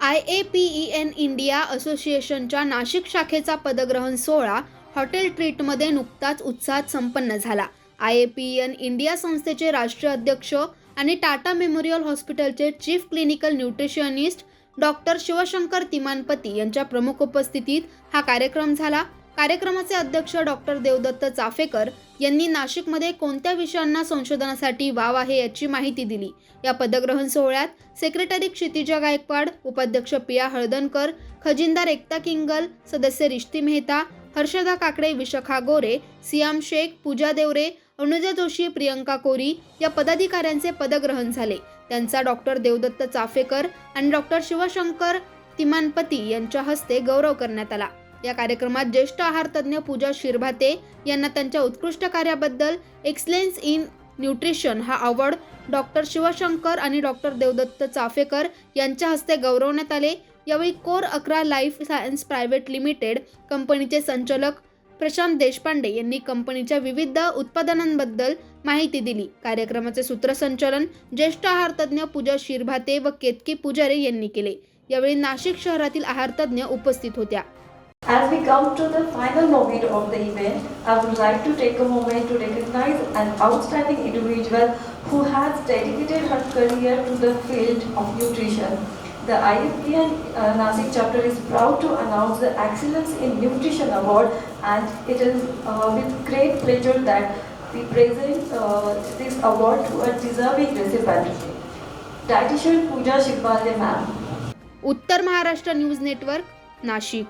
I A P E N India असोसिएशनच्या नाशिक शाखेचा पदग्रहण सोहळा हॉटेल ट्रीटमध्ये नुकताच उत्साहात संपन्न झाला. I A P N India संस्थेचे राष्ट्रीय अध्यक्ष आणि टाटा मेमोरियल हॉस्पिटलचे chief clinical nutritionist doctor Shivshankar Timanpati यांच्या प्रमुख उपस्थितीत हा कार्यक्रम झाला. कार्यक्रमाचे अध्यक्ष डॉक्टर देवदत्त चाफेकर यांनी नाशिकमध्ये कोणत्या विषयांना संशोधनासाठी वाव आहे याची माहिती दिली. या पदग्रहण सोहळ्यात सेक्रेटरी क्षितिजा गायकवाड उपाध्यक्ष पिया हळदणकर खजिनदार एकता किंगल सदस्य रिश्ती मेहता हर्षदा काकडे विशाखा गोरे सियाम शेख पूजा देवरे अनुजा जोशी प्रियंका कोरी या पदाधिकाऱ्यांचे पदग्रहण झाले. त्यांचा डॉक्टर देवदत्त चाफेकर आणि डॉक्टर शिवशंकर तिमानपती यांच्या हस्ते गौरव करण्यात आला. या कार्यक्रमात ज्येष्ठ आहार तज्ज्ञ पूजा शिरभाते यांना त्यांच्या उत्कृष्ट कार्याबद्दल एक्सलेन्स इन न्यूट्रिशन हा अवॉर्ड डॉक्टर शिवशंकर आणि डॉक्टर देवदत्त चाफेकर यांच्या हस्ते गौरवण्यात आले. यावेळी कोर अकरा लाईफ सायन्स प्रायव्हेट लिमिटेड कंपनीचे संचालक प्रशांत देशपांडे यांनी कंपनीच्या विविध उत्पादनांबद्दल माहिती दिली. कार्यक्रमाचे सूत्रसंचालन ज्येष्ठ आहार तज्ज्ञ पूजा शिरभाते व केतकी पुजारी यांनी केले. यावेळी नाशिक शहरातील आहारतज्ञ उपस्थित होत्या. As we come to the final moment of the event, I would like to take a moment to recognize an outstanding individual who has dedicated her career to the field of nutrition. The IFPN uh, Nashik chapter is proud to announce the Excellence in Nutrition Award and it is uh, with great pleasure that we present uh, this award to a deserving recipient. Dietitian Pooja Shikbalde ma'am. Uttar Maharashtra News Network, Nashik.